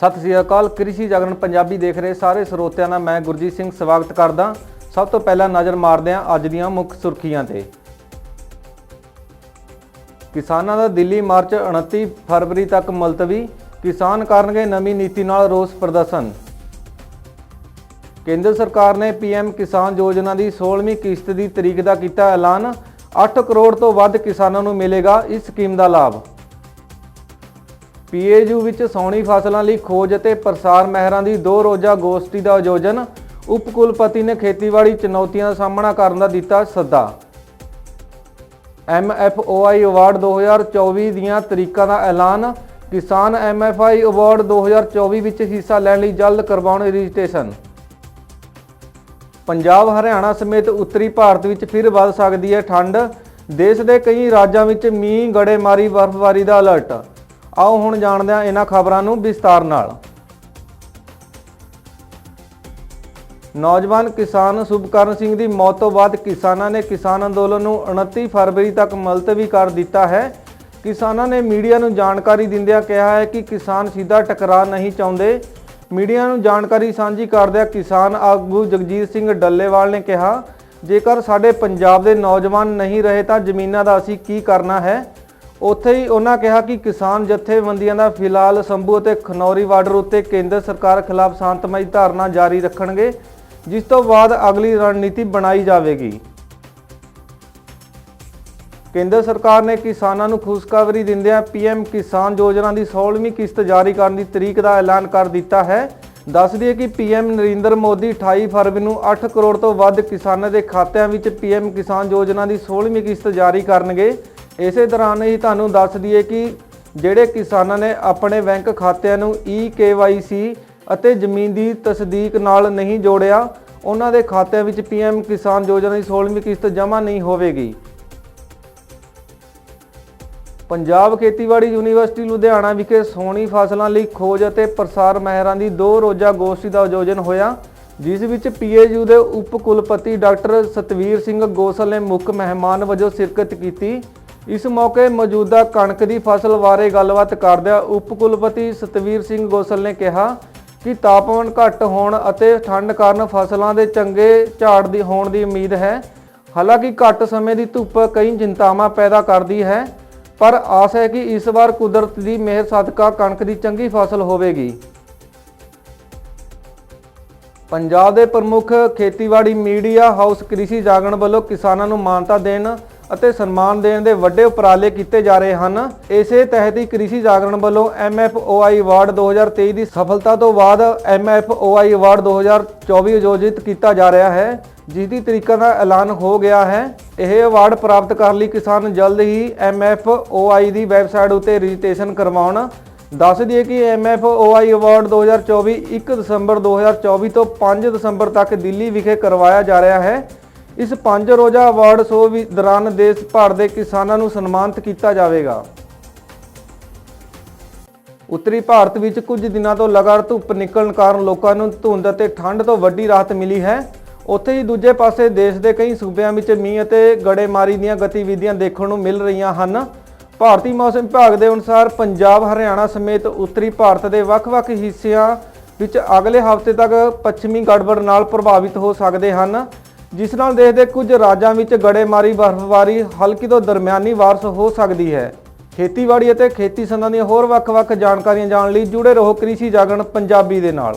ਸਤਿ ਸ੍ਰੀ ਅਕਾਲ, ਕ੍ਰਿਸ਼ੀ ਜਾਗਰਣ ਪੰਜਾਬੀ ਦੇਖ ਰਹੇ ਸਾਰੇ ਸਰੋਤਿਆਂ ਦਾ ਮੈਂ ਗੁਰਜੀਤ ਸਿੰਘ ਸਵਾਗਤ ਕਰਦਾ। ਸਭ ਤੋਂ ਪਹਿਲਾਂ ਨਜ਼ਰ ਮਾਰਦੇ ਹਾਂ ਅੱਜ ਦੀਆਂ ਮੁੱਖ ਸੁਰਖੀਆਂ ਤੇ। ਕਿਸਾਨਾਂ ਦਾ ਦਿੱਲੀ ਮਾਰਚ 29 ਫਰਵਰੀ ਤੱਕ ਮੁਲਤਵੀ, ਕਿਸਾਨ ਕਰਨਗੇ ਨਵੀਂ ਨੀਤੀ ਨਾਲ ਰੋਸ ਪ੍ਰਦਰਸ਼ਨ। ਕੇਂਦਰ ਸਰਕਾਰ ਨੇ ਪੀਐਮ ਕਿਸਾਨ ਯੋਜਨਾ ਦੀ 16ਵੀਂ ਕਿਸ਼ਤ ਦੀ ਤਰੀਕ ਦਾ ਕੀਤਾ ਐਲਾਨ। 8 ਕਰੋੜ ਤੋਂ ਵੱਧ ਕਿਸਾਨਾਂ ਨੂੰ ਮਿਲੇਗਾ ਇਸ ਸਕੀਮ ਦਾ ਲਾਭ। ਪੀਏਯੂ ਵਿੱਚ ਸੌਣੀ ਫਸਲਾਂ ਲਈ ਖੋਜ ਅਤੇ ਪ੍ਰਸਾਰ ਮਹਿਰਾਂ ਦੀ ਦੋ ਰੋਜ਼ਾ ਗੋਸ਼ਟੀ ਦਾ ਆਯੋਜਨ ਉਪ ਕੁਲਪਤੀ ਨੇ ਖੇਤੀਬਾੜੀ ਚੁਣੌਤੀਆਂ ਦਾ ਸਾਹਮਣਾ ਕਰਨ ਦਾ ਦਿੱਤਾ ਸੱਦਾ। ਐਮਐਫਓਆਈ ਅਵਾਰਡ 2024 ਦੀਆਂ ਤਰੀਕਾਂ ਦਾ ਐਲਾਨ, ਕਿਸਾਨ ਐਮਐਫਆਈ ਅਵਾਰਡ 2024 ਵਿੱਚ ਹਿੱਸਾ ਲੈਣ ਲਈ ਜਲਦ ਕਰਵਾਉਣ ਰਜਿਸਟ੍ਰੇਸ਼ਨ। ਪੰਜਾਬ ਹਰਿਆਣਾ ਸਮੇਤ ਉੱਤਰੀ ਭਾਰਤ ਵਿੱਚ ਫਿਰ ਵੱਧ ਸਕਦੀ ਹੈ ਠੰਡ। ਦੇਸ਼ ਦੇ ਕਈ ਰਾਜਾਂ ਵਿੱਚ ਮੀਂਹ, ਗੜੇਮਾਰੀ, ਬਰਫ਼ਬਾਰੀ ਦਾ ਅਲਰਟ। ਆਓ ਹੁਣ ਜਾਣਦੇ ਹਾਂ ਇਹਨਾਂ ਖਬਰਾਂ ਨੂੰ ਵਿਸਤਾਰ ਨਾਲ। ਨੌਜਵਾਨ ਕਿਸਾਨ ਸੁਭਕਰਨ ਸਿੰਘ ਦੀ ਮੌਤ ਤੋਂ ਬਾਅਦ ਕਿਸਾਨਾਂ ਨੇ ਕਿਸਾਨ ਅੰਦੋਲਨ ਨੂੰ 29 ਫਰਵਰੀ ਤੱਕ ਮੁਲਤਵੀ ਕਰ ਦਿੱਤਾ ਹੈ। ਕਿਸਾਨਾਂ ਨੇ ਮੀਡੀਆ ਨੂੰ ਜਾਣਕਾਰੀ ਦਿੰਦਿਆਂ ਕਿਹਾ ਹੈ ਕਿ ਕਿਸਾਨ ਸਿੱਧਾ ਟਕਰਾਅ ਨਹੀਂ ਚਾਹੁੰਦੇ। ਮੀਡੀਆ ਨੂੰ ਜਾਣਕਾਰੀ ਸਾਂਝੀ ਕਰਦਿਆਂ ਕਿਸਾਨ ਆਗੂ ਜਗਜੀਤ ਸਿੰਘ ਡੱਲੇਵਾਲ ਨੇ ਕਿਹਾ, ਜੇਕਰ ਸਾਡੇ ਪੰਜਾਬ ਦੇ ਨੌਜਵਾਨ ਨਹੀਂ ਰਹੇ ਤਾਂ ਜ਼ਮੀਨਾਂ ਦਾ ਅਸੀਂ ਕੀ ਕਰਨਾ ਹੈ? ਉੱਥੇ ਹੀ ਉਹਨਾਂ ਕਿਹਾ ਕਿ ਕਿਸਾਨ ਜਥੇਬੰਦੀਆਂ ਦਾ ਫਿਲਹਾਲ ਸੰਭੂ ਅਤੇ ਖਨੌਰੀ ਬਾਰਡਰ ਉੱਤੇ ਕੇਂਦਰ ਸਰਕਾਰ ਖਿਲਾਫ ਸ਼ਾਂਤਮਈ ਧਾਰਨਾ ਜਾਰੀ ਰੱਖਣਗੇ, ਜਿਸ ਤੋਂ ਬਾਅਦ ਅਗਲੀ ਰਣਨੀਤੀ ਬਣਾਈ ਜਾਵੇਗੀ। ਕੇਂਦਰ ਸਰਕਾਰ ਨੇ ਕਿਸਾਨਾਂ ਨੂੰ ਖੁਸ਼ਖਬਰੀ ਦਿੰਦਿਆਂ ਪੀਐਮ ਕਿਸਾਨ ਯੋਜਨਾ ਦੀ 16ਵੀਂ ਕਿਸ਼ਤ ਜਾਰੀ ਕਰਨ ਦੀ ਤਰੀਕ ਦਾ ਐਲਾਨ ਕਰ ਦਿੱਤਾ ਹੈ। ਦੱਸ ਦਈਏ ਕਿ ਪੀਐਮ ਨਰਿੰਦਰ ਮੋਦੀ 28 ਫਰਵਰੀ ਨੂੰ 8 ਕਰੋੜ ਤੋਂ ਵੱਧ ਕਿਸਾਨਾਂ ਦੇ ਖਾਤਿਆਂ ਵਿੱਚ ਪੀਐਮ ਕਿਸਾਨ ਯੋਜਨਾ ਦੀ 16ਵੀਂ ਕਿਸ਼ਤ ਜਾਰੀ ਕਰਨਗੇ। ਇਸੇ ਦੌਰਾਨ ਹੀ ਤੁਹਾਨੂੰ ਦੱਸ ਦਈਏ ਕਿ ਜਿਹੜੇ ਕਿਸਾਨਾਂ ਨੇ ਆਪਣੇ ਬੈਂਕ ਖਾਤਿਆਂ ਨੂੰ ਈ ਅਤੇ ਜ਼ਮੀਨ ਦੀ ਤਸਦੀਕ ਨਾਲ ਨਹੀਂ ਜੋੜਿਆ, ਉਹਨਾਂ ਦੇ ਖਾਤਿਆਂ ਵਿੱਚ ਪੀਐਮ ਕਿਸਾਨ ਯੋਜਨਾ ਦੀ 16ਵੀਂ ਕਿਸ਼ਤ ਜਮ੍ਹਾਂ ਨਹੀਂ ਹੋਵੇਗੀ। ਪੰਜਾਬ ਖੇਤੀਬਾੜੀ ਯੂਨੀਵਰਸਿਟੀ ਲੁਧਿਆਣਾ ਵਿਖੇ ਸੋਹਣੀ ਫਸਲਾਂ ਲਈ ਖੋਜ ਅਤੇ ਪ੍ਰਸਾਰ ਮਹਿਰਾਂ ਦੀ ਦੋ ਰੋਜ਼ਾ ਗੋਸ਼ਟੀ ਦਾ ਆਯੋਜਨ ਹੋਇਆ, ਜਿਸ ਵਿੱਚ ਪੀਏਯੂ ਦੇ ਉਪ ਕੁਲਪਤੀ ਡਾਕਟਰ ਸਤਵੀਰ ਸਿੰਘ ਗੋਸਲ ਨੇ ਮੁੱਖ ਮਹਿਮਾਨ ਵਜੋਂ ਸ਼ਿਰਕਤ ਕੀਤੀ ਇਸ ਮੌਕੇ ਮੌਜੂਦਾ ਕਣਕ ਦੀ ਫਸਲ ਬਾਰੇ ਗੱਲਬਾਤ ਕਰਦਿਆਂ ਉਪ ਕੁਲਪਤੀ ਸਤਵੀਰ ਸਿੰਘ ਗੋਸਲ ਨੇ ਕਿਹਾ ਕਿ ਤਾਪਮਾਨ ਘੱਟ ਹੋਣ ਅਤੇ ਠੰਡ ਕਾਰਨ ਫਸਲਾਂ ਦੇ ਚੰਗੇ ਝਾੜ ਦੀ ਹੋਣ ਦੀ ਉਮੀਦ ਹੈ। ਹਾਲਾਂਕਿ ਘੱਟ ਸਮੇਂ ਦੀ ਧੁੱਪ ਕਈ ਚਿੰਤਾਵਾਂ ਪੈਦਾ ਕਰਦੀ ਹੈ, ਪਰ ਆਸ ਹੈ ਕਿ ਇਸ ਵਾਰ ਕੁਦਰਤ ਦੀ ਮਿਹਰ ਸਦਕਾ ਕਣਕ ਦੀ ਚੰਗੀ ਫਸਲ ਹੋਵੇਗੀ। ਪੰਜਾਬ ਦੇ ਪ੍ਰਮੁੱਖ ਖੇਤੀਬਾੜੀ ਮੀਡੀਆ ਹਾਊਸ ਕ੍ਰਿਸ਼ੀ ਜਾਗਣ ਵੱਲੋਂ ਕਿਸਾਨਾਂ ਨੂੰ ਮਾਨਤਾ ਦੇਣ ਅਤੇ ਸਨਮਾਨ ਦੇਣ ਦੇ ਵੱਡੇ ਉਪਰਾਲੇ ਕੀਤੇ ਜਾ ਰਹੇ ਹਨ। ਇਸੇ ਤਹਿਤ ਹੀ ਕ੍ਰਿਸ਼ੀ ਜਾਗਰਣ ਵੱਲੋਂ ਐਮਐਫਓਆਈ ਅਵਾਰਡ 2023 ਦੀ ਸਫਲਤਾ ਤੋਂ ਬਾਅਦ ਐਮਐਫਓਆਈ ਅਵਾਰਡ 2024 ਆਯੋਜਿਤ ਕੀਤਾ ਜਾ ਰਿਹਾ ਹੈ ਜਿਸ ਦੀ ਤਰੀਕਾ ਦਾ ਐਲਾਨ ਹੋ ਗਿਆ ਹੈ। ਇਹ ਅਵਾਰਡ ਪ੍ਰਾਪਤ ਕਰਨ ਲਈ ਕਿਸਾਨ ਜਲਦ ਹੀ ਐਮਐਫਓਆਈ ਦੀ ਵੈਬਸਾਈਟ ਉੱਤੇ ਰਜਿਸਟ੍ਰੇਸ਼ਨ ਕਰਵਾਉਣ। ਦੱਸ ਦਈਏ ਕਿ ਐਮਐਫਓਆਈ ਅਵਾਰਡ 2024 1 ਦਸੰਬਰ 2024 ਤੋਂ 5 ਦਸੰਬਰ ਤੱਕ ਦਿੱਲੀ ਵਿਖੇ ਕਰਵਾਇਆ ਜਾ ਰਿਹਾ ਹੈ। ਇਸ ਪੰਜ ਰੋਜ਼ਾ ਅਵਾਰਡ ਸ਼ੋਅ ਵੀ ਦੌਰਾਨ ਦੇਸ਼ ਭਰ ਦੇ ਕਿਸਾਨਾਂ ਨੂੰ ਸਨਮਾਨਿਤ ਕੀਤਾ ਜਾਵੇਗਾ। ਉੱਤਰੀ ਭਾਰਤ ਵਿੱਚ ਕੁਝ ਦਿਨਾਂ ਤੋਂ ਲਗਾਤਾਰ ਧੁੱਪ ਨਿਕਲਣ ਕਾਰਨ ਲੋਕਾਂ ਨੂੰ ਧੁੰਦ ਅਤੇ ਠੰਡ ਤੋਂ ਵੱਡੀ ਰਾਹਤ ਮਿਲੀ ਹੈ। ਉੱਥੇ ਹੀ ਦੂਜੇ ਪਾਸੇ ਦੇਸ਼ ਦੇ ਕਈ ਸੂਬਿਆਂ ਵਿੱਚ ਮੀਂਹ ਅਤੇ ਗੜੇਮਾਰੀ ਦੀਆਂ ਗਤੀਵਿਧੀਆਂ ਦੇਖਣ ਨੂੰ ਮਿਲ ਰਹੀਆਂ ਹਨ। ਭਾਰਤੀ ਮੌਸਮ ਵਿਭਾਗ ਦੇ ਅਨੁਸਾਰ ਪੰਜਾਬ, ਹਰਿਆਣਾ ਸਮੇਤ ਉੱਤਰੀ ਭਾਰਤ ਦੇ ਵੱਖ-ਵੱਖ ਹਿੱਸਿਆਂ ਵਿੱਚ ਅਗਲੇ ਹਫ਼ਤੇ ਤੱਕ ਪੱਛਮੀ ਗੜਬੜ ਨਾਲ ਪ੍ਰਭਾਵਿਤ ਹੋ ਸਕਦੇ ਹਨ। ਜਿਸ ਨਾਲ ਦੇਸ਼ ਦੇ ਕੁਝ ਰਾਜਾਂ ਵਿੱਚ ਗੜੇਮਾਰੀ, ਬਰਫ਼ਬਾਰੀ, ਹਲਕੀ ਤੋਂ ਦਰਮਿਆਨੀ ਵਾਰਸ ਹੋ ਸਕਦੀ ਹੈ। ਖੇਤੀਬਾੜੀ ਅਤੇ ਖੇਤੀ ਸੰਬੰਧੀ ਹੋਰ ਵੱਖ-ਵੱਖ ਜਾਣਕਾਰੀਆਂ ਜਾਣ ਲਈ ਜੁੜੇ ਰਹੋ ਕ੍ਰਿਸ਼ੀ ਜਾਗਰਣ ਪੰਜਾਬੀ ਦੇ ਨਾਲ।